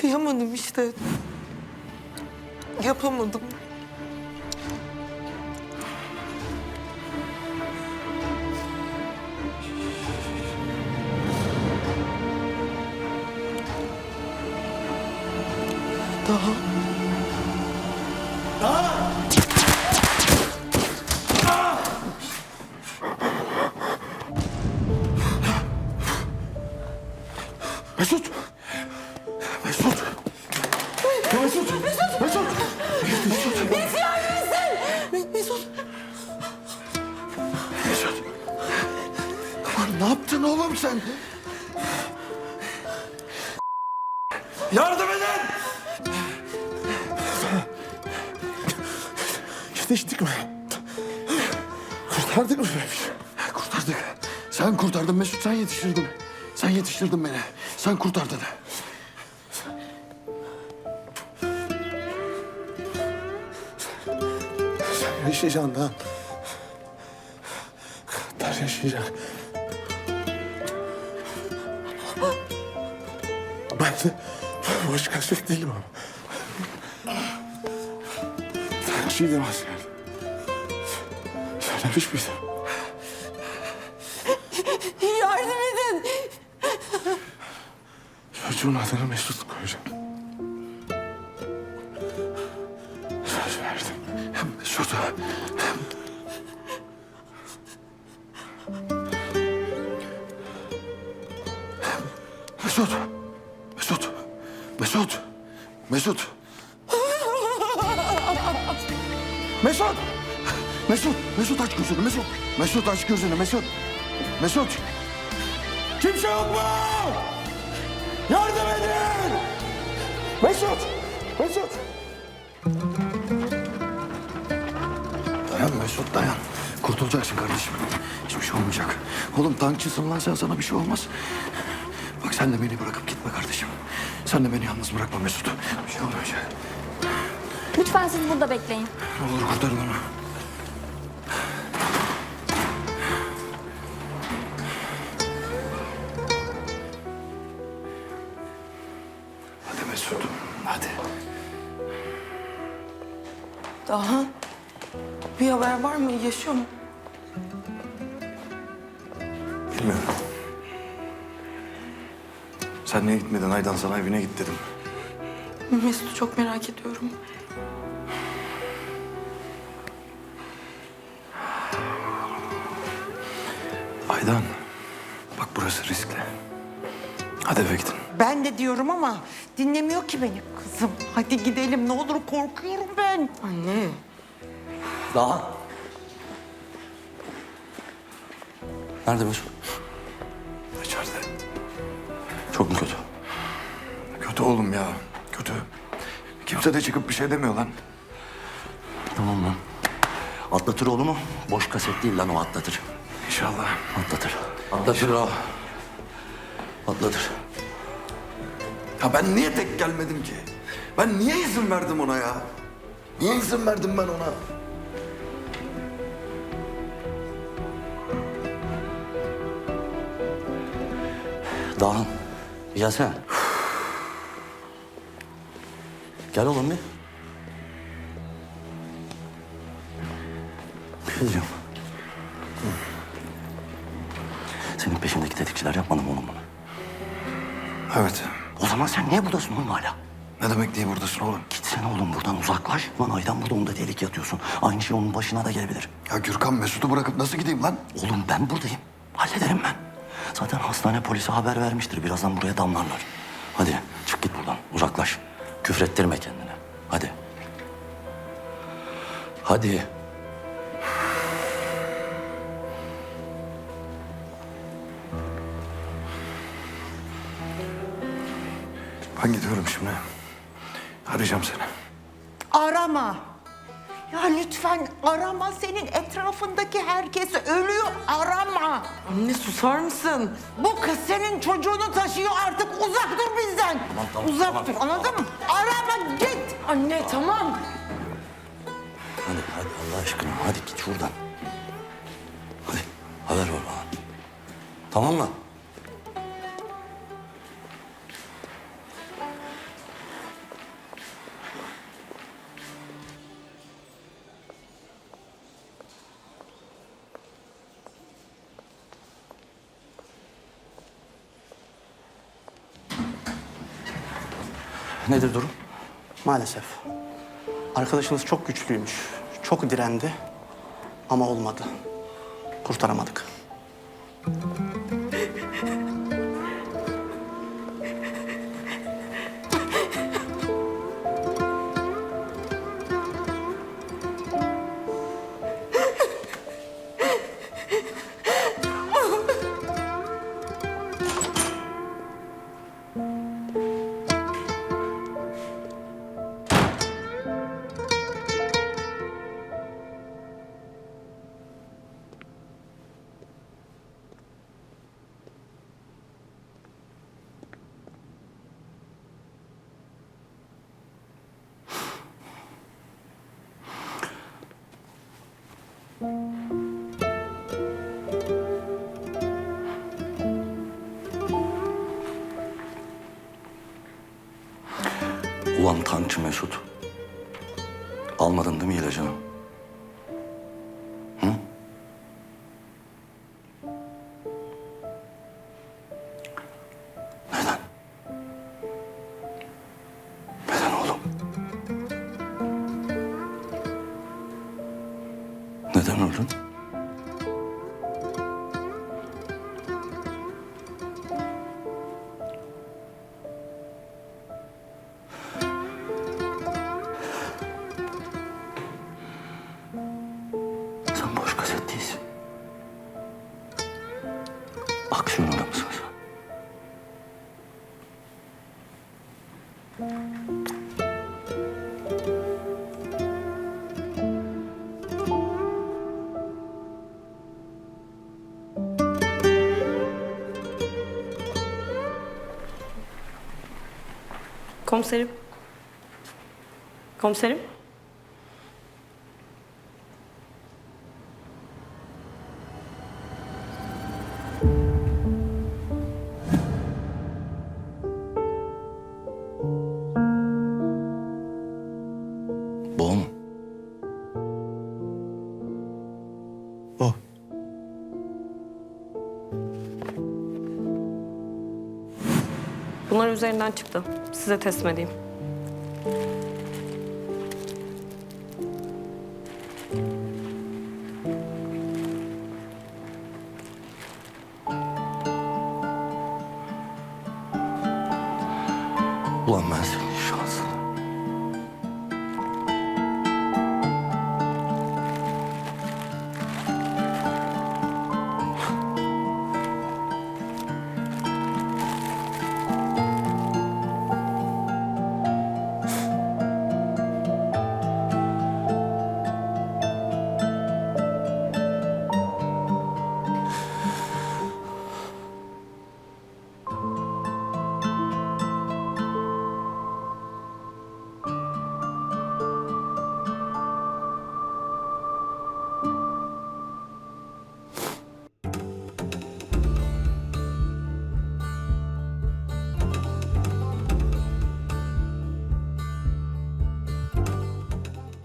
Kıyamadım işte. Yapamadım. Daha. Yaptın oğlum sen? Yardım edin! Yetiştik mi? Kurtardık mı bebiş? Kurtardık. Sen kurtardın Mesut, sen yetiştirdin. Sen yetiştirdin beni. Sen kurtardın. Sen yaşayacaksın lan. Kadar yaşayacak. Ben de başkası değilim ama. Taksiydim asker. Söylemiş miydim? Yardım edin. Çocuğun adını Mesut koyacağım. Söz verdim. Mesut'a. Mesut. Mesut. Mesut. Mesut. Mesut. Mesut aç gözünü Mesut. Mesut aç gözünü Mesut. Mesut. Kimse yok mu? Yardım edin! Mesut! Mesut! Dayan Mesut dayan. Kurtulacaksın kardeşim. Hiçbir şey olmayacak. Oğlum tankçısın lan sen sana bir şey olmaz. Bak sen de beni bırakıp gitme kardeşim. Sen de beni yalnız bırakma Mesut. Bir şey olmayacak. Lütfen siz burada bekleyin. Ne olur kurtarın onu. Hadi Mesut. Hadi. Daha. Bir haber var mı? Yaşıyor mu? Bilmiyorum. Sen niye gitmedin? Aydan sana evine git dedim. Mesut'u çok merak ediyorum. Aydan. Bak burası riskli. Hadi eve gidin. Ben de diyorum ama dinlemiyor ki beni kızım. Hadi gidelim ne olur korkuyorum ben. Anne. Daha. Nerede Mesut? Çok mu kötü? Kötü oğlum ya. Kötü. Kimse de çıkıp bir şey demiyor lan. Tamam lan. Atlatır oğlumu. Boş kaset değil lan o atlatır. İnşallah. Atlatır. Atlatır o. Atlatır. Ya ben niye tek gelmedim ki? Ben niye izin verdim ona ya? Niye izin verdim ben ona? Dağhan. Gelsene. Gel oğlum bir. Bir diyeceğim. Senin peşindeki tetikçiler yapmadı mı oğlum bunu? Evet. O zaman sen niye buradasın oğlum hala? Ne demek niye buradasın oğlum? Gitsene oğlum buradan uzaklaş. Lan aydan burada onda delik yatıyorsun. Aynı şey onun başına da gelebilir. Ya Gürkan Mesut'u bırakıp nasıl gideyim lan? Oğlum ben buradayım. Hallederim ben. Zaten hastane polisi haber vermiştir. Birazdan buraya damlarlar. Hadi çık git buradan. Uzaklaş. Küfrettirme kendine. Hadi. Hadi. Ben gidiyorum şimdi. Arayacağım seni. Arama. Ya lütfen arama senin etrafındaki herkes ölüyor arama. Anne susar mısın? Bu kız senin çocuğunu taşıyor artık uzak dur bizden. tamam, uzak tamam, dur tamam. anladın mı? Arama git. Anne tamam. Hadi hadi Allah aşkına. Hadi git şuradan. Hadi haber ver bana. Tamam mı? Nedir durum? Maalesef. Arkadaşınız çok güçlüymüş. Çok direndi. Ama olmadı. Kurtaramadık. Ulan tankçı Mesut. Almadın değil mi ilacını? Adamısın sen. Komiserim. Komiserim. Bunlar üzerinden çıktı. Size teslim edeyim. Ulan ben